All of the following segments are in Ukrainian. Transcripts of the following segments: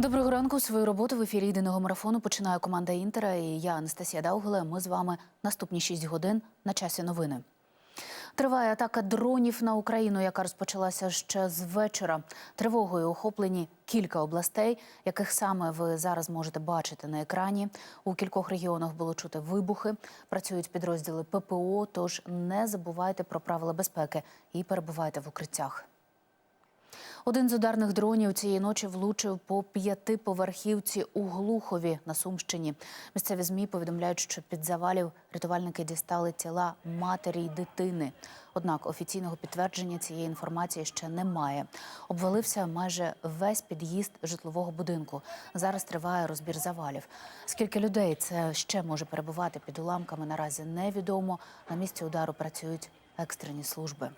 Доброго ранку. Свою роботу в ефірі єдиного марафону починає команда Інтера. І я Анастасія Даугеле. Ми з вами наступні 6 годин на часі новини. Триває атака дронів на Україну, яка розпочалася ще з вечора. Тривогою охоплені кілька областей, яких саме ви зараз можете бачити на екрані. У кількох регіонах було чути вибухи. Працюють підрозділи ППО. Тож не забувайте про правила безпеки і перебувайте в укриттях. Один з ударних дронів цієї ночі влучив по п'ятиповерхівці у Глухові на Сумщині. Місцеві змі повідомляють, що під завалів рятувальники дістали тіла матері й дитини. Однак офіційного підтвердження цієї інформації ще немає. Обвалився майже весь під'їзд житлового будинку. Зараз триває розбір завалів. Скільки людей це ще може перебувати під уламками, наразі невідомо. На місці удару працюють екстрені служби.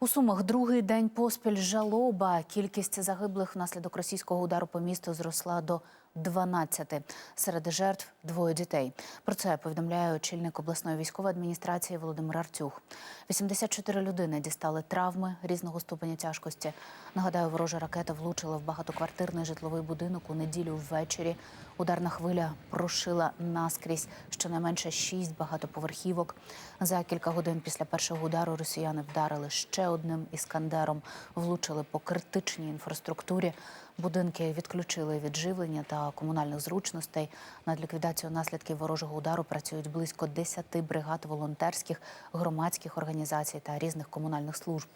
У Сумах другий день поспіль жалоба. Кількість загиблих внаслідок російського удару по місту зросла до 12. Серед жертв двоє дітей. Про це повідомляє очільник обласної військової адміністрації Володимир Артюх. 84 людини дістали травми різного ступеня тяжкості. Нагадаю, ворожа ракета влучила в багатоквартирний житловий будинок у неділю ввечері. Ударна хвиля прошила наскрізь щонайменше шість багатоповерхівок. За кілька годин після першого удару росіяни вдарили ще одним іскандером, влучили по критичній інфраструктурі. Будинки відключили від живлення та комунальних зручностей. Над ліквідацією наслідків ворожого удару працюють близько 10 бригад волонтерських, громадських організацій та різних комунальних служб.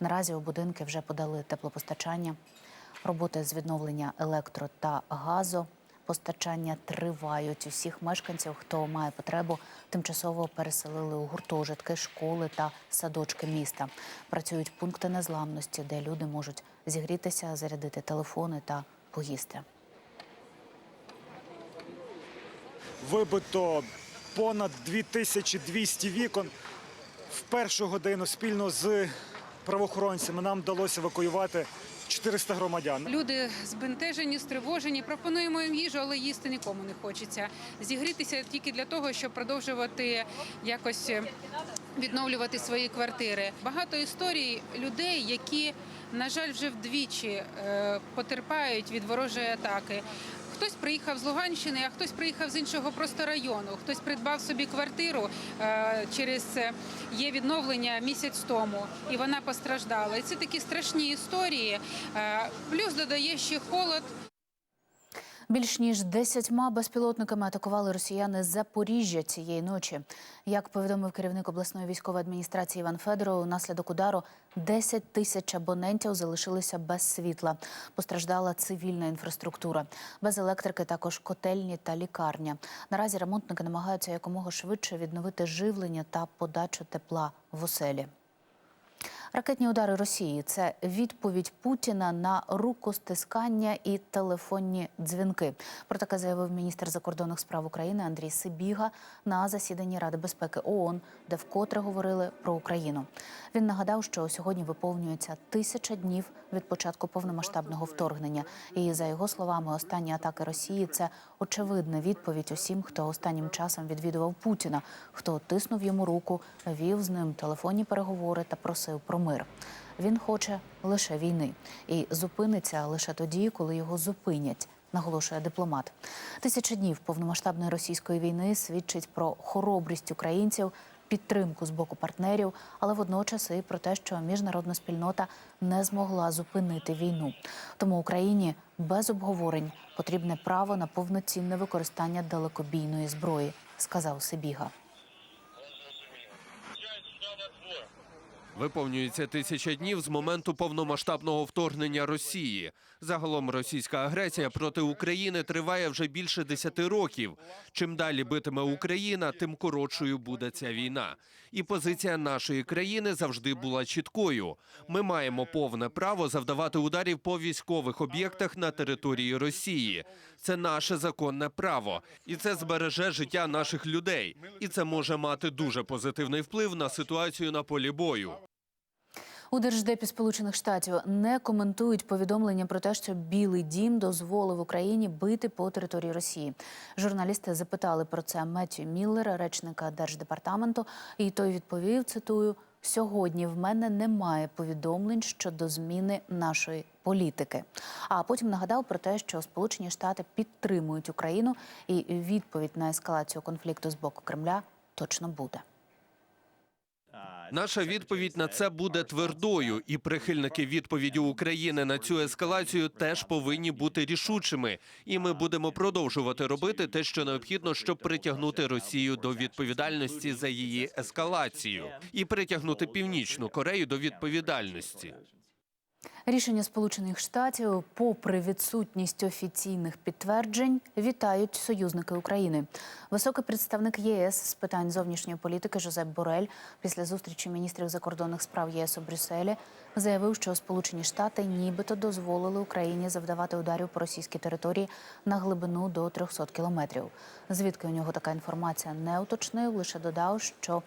Наразі у будинки вже подали теплопостачання. Роботи з відновлення електро та газу постачання тривають. Усіх мешканців, хто має потребу, тимчасово переселили у гуртожитки, школи та садочки міста. Працюють пункти незламності, де люди можуть зігрітися, зарядити телефони та поїсти. Вибито понад 2200 вікон. В першу годину спільно з правоохоронцями нам вдалося евакуювати 400 громадян. Люди збентежені, стривожені. Пропонуємо їм їжу, але їсти нікому не хочеться. Зігрітися тільки для того, щоб продовжувати якось відновлювати свої квартири. Багато історій людей, які, на жаль, вже вдвічі е, потерпають від ворожої атаки. Хтось приїхав з Луганщини, а хтось приїхав з іншого просто району. Хтось придбав собі квартиру е, через є відновлення місяць тому, і вона постраждала. І це такі страшні історії. Е, Плюс додає ще холод. Більш ніж десятьма безпілотниками атакували росіяни Запоріжжя цієї ночі. Як повідомив керівник обласної військової адміністрації Іван Федоров, унаслідок удару 10 тисяч абонентів залишилися без світла. Постраждала цивільна інфраструктура. Без електрики також котельні та лікарня. Наразі ремонтники намагаються якомога швидше відновити живлення та подачу тепла в оселі. Ракетні удари Росії це відповідь Путіна на рукостискання і телефонні дзвінки. Про таке заявив міністр закордонних справ України Андрій Сибіга на засіданні Ради безпеки ООН, де вкотре говорили про Україну. Він нагадав, що сьогодні виповнюється тисяча днів від початку повномасштабного вторгнення. І за його словами, останні атаки Росії це очевидна відповідь усім, хто останнім часом відвідував Путіна, хто тиснув йому руку, вів з ним телефонні переговори та просив про мир. Він хоче лише війни і зупиниться лише тоді, коли його зупинять. Наголошує дипломат. Тисяча днів повномасштабної російської війни свідчить про хоробрість українців, підтримку з боку партнерів, але водночас і про те, що міжнародна спільнота не змогла зупинити війну. Тому Україні без обговорень потрібне право на повноцінне використання далекобійної зброї, сказав Сибіга. Виповнюється тисяча днів з моменту повномасштабного вторгнення Росії. Загалом російська агресія проти України триває вже більше десяти років. Чим далі битиме Україна, тим коротшою буде ця війна. І позиція нашої країни завжди була чіткою. Ми маємо повне право завдавати ударів по військових об'єктах на території Росії. Це наше законне право, і це збереже життя наших людей. І це може мати дуже позитивний вплив на ситуацію на полі бою. У держдепі Сполучених Штатів не коментують повідомлення про те, що Білий Дім дозволив Україні бити по території Росії. Журналісти запитали про це Меттю Міллера, речника держдепартаменту, і той відповів: цитую: Сьогодні в мене немає повідомлень щодо зміни нашої політики. А потім нагадав про те, що Сполучені Штати підтримують Україну, і відповідь на ескалацію конфлікту з боку Кремля точно буде. Наша відповідь на це буде твердою, і прихильники відповіді України на цю ескалацію теж повинні бути рішучими. І ми будемо продовжувати робити те, що необхідно, щоб притягнути Росію до відповідальності за її ескалацію, і притягнути Північну Корею до відповідальності. Рішення Сполучених Штатів, попри відсутність офіційних підтверджень, вітають союзники України. Високий представник ЄС з питань зовнішньої політики Жозеп Борель після зустрічі міністрів закордонних справ ЄС у Брюсселі заявив, що Сполучені Штати нібито дозволили Україні завдавати ударів по російській території на глибину до 300 кілометрів. Звідки у нього така інформація не уточнив, лише додав, що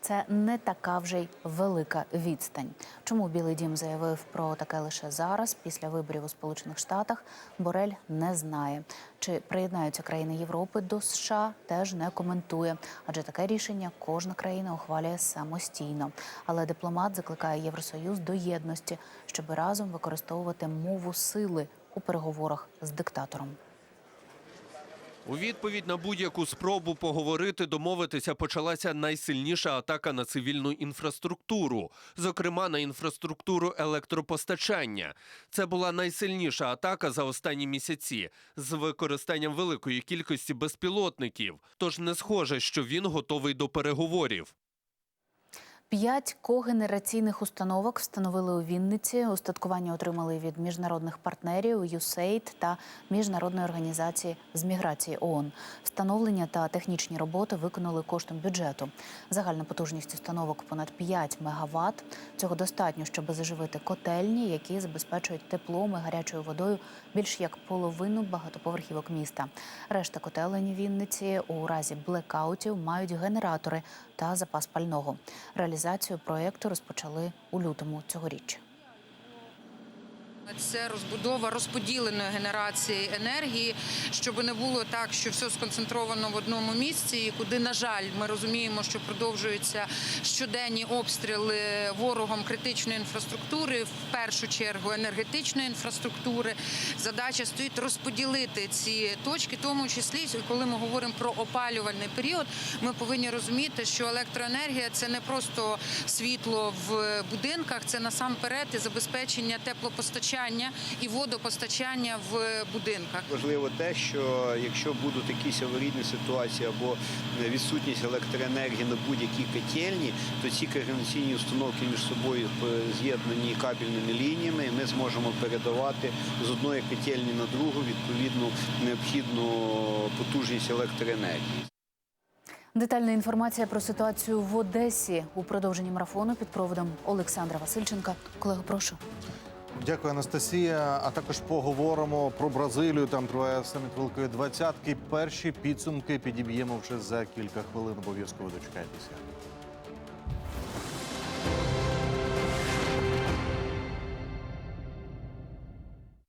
це не така вже й велика відстань. Чому Білий Дім заявив про таке лише зараз, після виборів у Сполучених Штатах, Борель не знає. Чи приєднаються країни Європи до США, теж не коментує, адже таке рішення кожна країна ухвалює самостійно. Але дипломат закликає Євросоюз до єдності, щоб разом використовувати мову сили у переговорах з диктатором. У відповідь на будь-яку спробу поговорити, домовитися почалася найсильніша атака на цивільну інфраструктуру, зокрема на інфраструктуру електропостачання. Це була найсильніша атака за останні місяці з використанням великої кількості безпілотників. Тож не схоже, що він готовий до переговорів. П'ять когенераційних установок встановили у Вінниці. Устаткування отримали від міжнародних партнерів USAID та міжнародної організації з міграції ООН. Встановлення та технічні роботи виконали коштом бюджету. Загальна потужність установок понад 5 мегаватт. Цього достатньо, щоб заживити котельні, які забезпечують теплом і гарячою водою більш як половину багатоповерхівок міста. Решта котелень Вінниці у разі блекаутів мають генератори та запас пального. Реалізацію проєкту розпочали у лютому цьогоріч. Це розбудова розподіленої генерації енергії, щоб не було так, що все сконцентровано в одному місці, і куди, на жаль, ми розуміємо, що продовжуються щоденні обстріли ворогом критичної інфраструктури, в першу чергу енергетичної інфраструктури. Задача стоїть розподілити ці точки, тому числі, коли ми говоримо про опалювальний період, ми повинні розуміти, що електроенергія це не просто світло в будинках, це насамперед і забезпечення теплопостачання і водопостачання в будинках. Важливо те, що якщо будуть якісь аварійні ситуації або відсутність електроенергії на будь-якій котельні, то ці координаційні установки між собою з'єднані кабельними лініями, і ми зможемо передавати з одної котельні на другу відповідну необхідну потужність електроенергії. Детальна інформація про ситуацію в Одесі у продовженні марафону під проводом Олександра Васильченка. Колего, прошу. Дякую, Анастасія. А також поговоримо про Бразилію. Там триває саміт Великої двадцятки. Перші підсумки підіб'ємо вже за кілька хвилин. Обов'язково дочекайтеся.